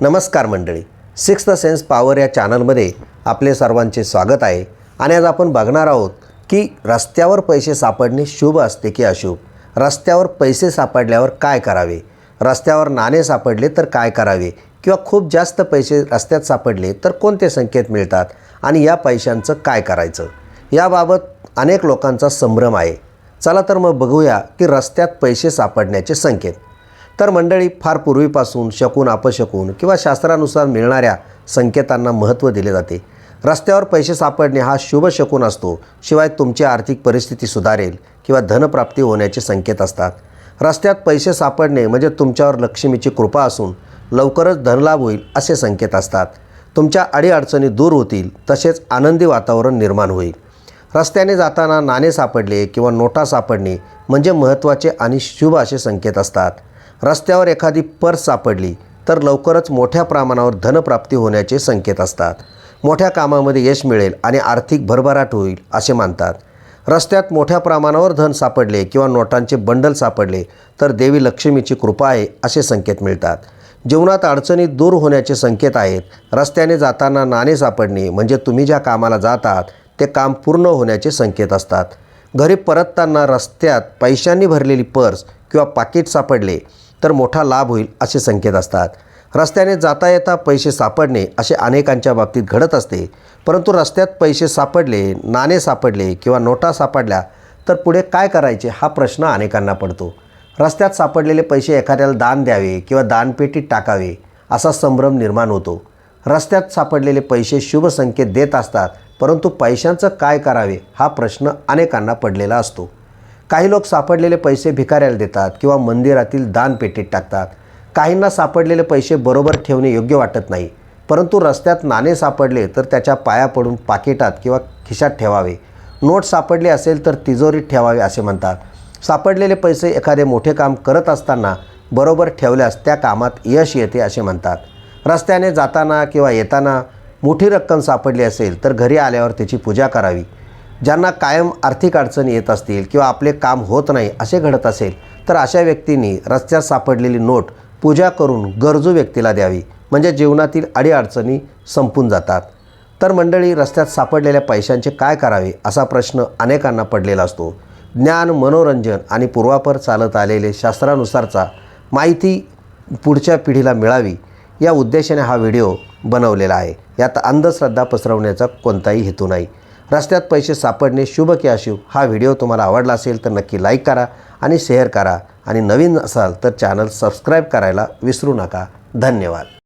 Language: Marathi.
नमस्कार मंडळी. सिक्स द सेन्स पॉवर या चॅनलमध्ये आपले सर्वांचे स्वागत आहे. आणि आज आपण बघणार आहोत की रस्त्यावर पैसे सापडणे शुभ असते की अशुभ? रस्त्यावर पैसे सापडल्यावर काय करावे? रस्त्यावर नाणे सापडले तर काय करावे? किंवा खूप जास्त पैसे रस्त्यात सापडले तर कोणते संकेत मिळतात? आणि या पैशांचं काय करायचं? याबाबत अनेक लोकांचा संभ्रम आहे. चला तर मग बघूया की रस्त्यात पैसे सापडण्याचे संकेत. तर मंडळी फार पूर्वीपासून शकून अपशकून किंवा शास्त्रानुसार मिळणाऱ्या संकेतांना महत्त्व दिले जाते. रस्त्यावर पैसे सापडणे हा शुभ शकून असतो. शिवाय तुमची आर्थिक परिस्थिती सुधारेल किंवा धनप्राप्ती होण्याचे संकेत असतात. रस्त्यात पैसे सापडणे म्हणजे तुमच्यावर लक्ष्मीची कृपा असून लवकरच धनलाभ होईल असे संकेत असतात. तुमच्या अडीअडचणी दूर होतील तसेच आनंदी वातावरण निर्माण होईल. रस्त्याने जाताना नाणे सापडले किंवा नोटा सापडणे म्हणजे महत्त्वाचे आणि शुभ असे संकेत असतात. रस्त्यावर एखादी पर्स सापडली तर लवकरच मोठ्या प्रमाणावर धनप्राप्ती होण्याचे संकेत असतात. मोठ्या कामामध्ये यश मिळेल आणि आर्थिक भरभराट होईल असे मानतात. रस्त्यात मोठ्या प्रमाणावर धन सापडले किंवा नोटांचे बंडल सापडले तर देवी लक्ष्मीची कृपा आहे असे संकेत मिळतात. जीवनात अडचणी दूर होण्याचे संकेत आहेत. रस्त्याने जाताना नाणे सापडणे म्हणजे तुम्ही ज्या कामाला जातात ते काम पूर्ण होण्याचे संकेत असतात. घरी परतताना रस्त्यात पैशांनी भरलेली पर्स किंवा पाकिट सापडले तर मोठा लाभ होईल असे संकेत असतात. रस्त्याने जाता येता पैसे सापडणे असे अनेकांच्या बाबतीत घडत असते. परंतु रस्त्यात पैसे सापडले नाणे सापडले किंवा नोटा सापडल्या तर पुढे काय करायचे हा प्रश्न अनेकांना पडतो. रस्त्यात सापडलेले पैसे एखाद्याला दान द्यावे किंवा दानपेटीत टाकावे असा संभ्रम निर्माण होतो. रस्त्यात सापडलेले पैसे शुभ संकेत देत असतात परंतु पैशांचं काय करावे हा प्रश्न अनेकांना पडलेला असतो. काही लोक सापडलेले पैसे भिकाऱ्याला देतात किंवा मंदिरातील दानपेटीत टाकतात. काहींना सापडलेले पैसे बरोबर ठेवणे योग्य वाटत नाही. परंतु रस्त्यात नाणे सापडले तर त्याच्या पाया पडून पाकिटात किंवा खिशात ठेवावे. नोट सापडले असेल तर तिजोरीत ठेवावे असे म्हणतात. सापडलेले पैसे एखादे मोठे काम करत असताना बरोबर ठेवल्यास त्या कामात यश येते असे म्हणतात. रस्त्याने जाताना किंवा येताना मोठी रक्कम सापडली असेल तर घरी आल्यावर त्याची पूजा करावी. ज्यांना कायम आर्थिक अडचणी येत असतील किंवा आपले काम होत नाही असे घडत असेल तर अशा व्यक्तींनी रस्त्यात सापडलेली नोट पूजा करून गरजू व्यक्तीला द्यावी. म्हणजे जीवनातील अडीअडचणी संपून जातात. तर मंडळी रस्त्यात सापडलेल्या पैशांचे काय करावे असा प्रश्न अनेकांना पडलेला असतो. ज्ञान मनोरंजन आणि पूर्वापर चालत आलेले शास्त्रानुसारचा माहिती पुढच्या पिढीला मिळावी या उद्देशाने हा व्हिडिओ बनवलेला आहे. यात अंधश्रद्धा पसरवण्याचा कोणताही हेतू नाही. रस्त्यात पैसे सापडणे शुभ की अशुभ हा व्हिडिओ तुम्हाला आवडला असेल तर नक्की लाईक करा आणि शेअर करा. आणि नवीन असाल तर चॅनल सबस्क्राईब करायला विसरू नका. धन्यवाद.